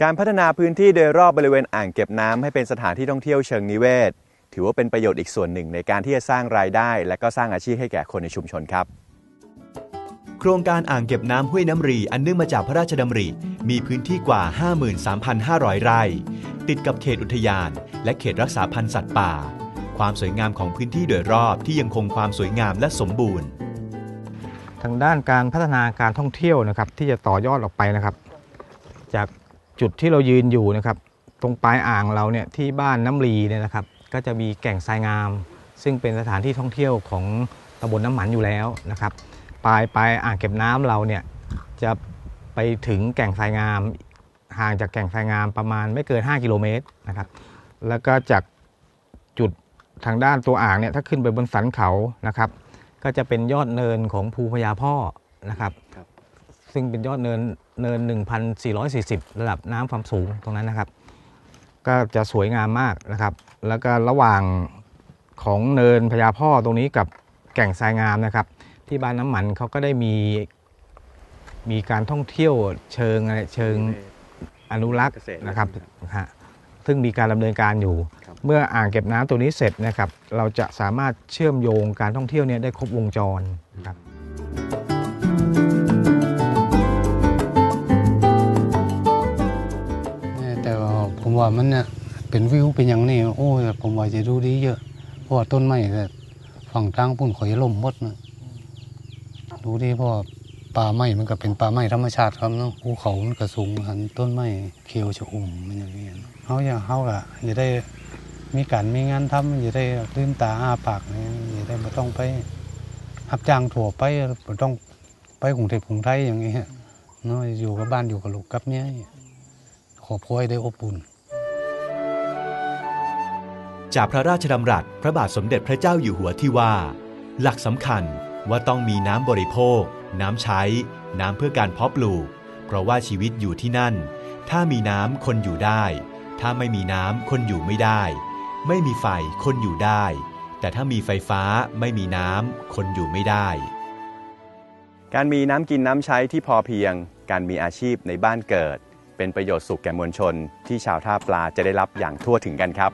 การพัฒนาพื้นที่โดยรอบบริเวณอ่างเก็บน้ำให้เป็นสถานที่ท่องเที่ยวเชิงนิเวศ ถือว่าเป็นประโยชน์อีกส่วนหนึ่งในการที่จะสร้างรายได้ และก็สร้างอาชีพให้แก่คนในชุมชนครับ โครงการอ่างเก็บน้ำห้วยน้ำรีอันเนื่องมาจากพระราชดำริ มีพื้นที่กว่า 53,500 ไร่ ติดกับเขตอุทยาน และเขตรักษาพันธุ์สัตว์ป่า ความสวยงามของพื้นที่โดยรอบที่ยังคงความสวยงามและสมบูรณ์ ทางด้านการพัฒนาการท่องเที่ยวนะครับที่จะต่อยอดออกไปนะครับ จาก จุดที่เรายืนอยู่นะครับ ตรงปลายอ่างเราเนี่ยที่บ้านน้ำลีเนี่ยนะครับ ก็จะมีแก่งทรายงาม ซึ่งเป็นสถานที่ท่องเที่ยวของตำบลน้ำหมันอยู่แล้วนะครับ ปลายปลายอ่างเก็บน้ำเราเนี่ยจะไปถึงแก่งทรายงาม ห่างจากแก่งทรายงามประมาณไม่เกิน 5 กิโลเมตรนะครับ แล้วก็จากจุดทางด้านตัวอ่างเนี่ยถ้าขึ้นไปบนสันเขานะครับ ก็จะเป็นยอดเนินของภูพญาพ่อนะครับครับ ซึ่งเป็นยอดเนินเนิน 1,440 ระดับน้ำความสูงตรงนั้นนะครับ ก็จะสวยงามมากนะครับ แล้วก็ระหว่างของเนินพญาพ่อตรงนี้กับแก่งทรายงามนะครับ ที่บ้านน้ำมันเขาก็ได้มีมีการท่องเที่ยวเชิงอะไรเชิงอนุรักษ์เกษตรนะครับครับฮะซึ่งมีการดำเนินการอยู่ครับเมื่ออ่างเก็บน้ำตัวนี้เสร็จนะครับ เราจะสามารถเชื่อมโยงการท่องเที่ยวเนี่ยได้ครบวงจรครับ ผมว่ามันเนี่ยเป็นวิวเป็นอย่างนี้โอ้ยผมว่าจะดูดีเยอะ เพราะว่าต้นไม้ก็ฝั่งทางปุ่นขอยล่มหมดนะดูดีเพราะว่าป่าไม้มันก็เป็นป่าไม้ธรรมชาติครับเนาะภูเขามันก็สูงหันต้นไม้เขียวชอุ่มมันอย่างนี้เขาอยากเขาอะจะได้มีการมีงานทำจะได้ลืมตาอ้าปากเนี่ยจะได้ไม่ต้องไปรับจ้างถั่วไปไม่ต้องไปกรุงเทพกรุงไทยอย่างเงี้เนาะอยู่กับบ้านอยู่กับลูกกับเมียขอบครัวได้อบอุ่น จากพระราชดำรัสพระบาทสมเด็จพระเจ้าอยู่หัวที่ว่า หลักสำคัญว่าต้องมีน้ำบริโภค น้ำใช้ น้ำเพื่อการเพาะปลูก เพราะว่าชีวิตอยู่ที่นั่น ถ้ามีน้ำคนอยู่ได้ ถ้าไม่มีน้ำคนอยู่ไม่ได้ ไม่มีไฟคนอยู่ได้ แต่ถ้ามีไฟฟ้าไม่มีน้ำคนอยู่ไม่ได้ การมีน้ำกินน้ำใช้ที่พอเพียง การมีอาชีพในบ้านเกิด เป็นประโยชน์สุขแก่มวลชน ที่ชาวท่าปลาจะได้รับอย่างทั่วถึงกันครับ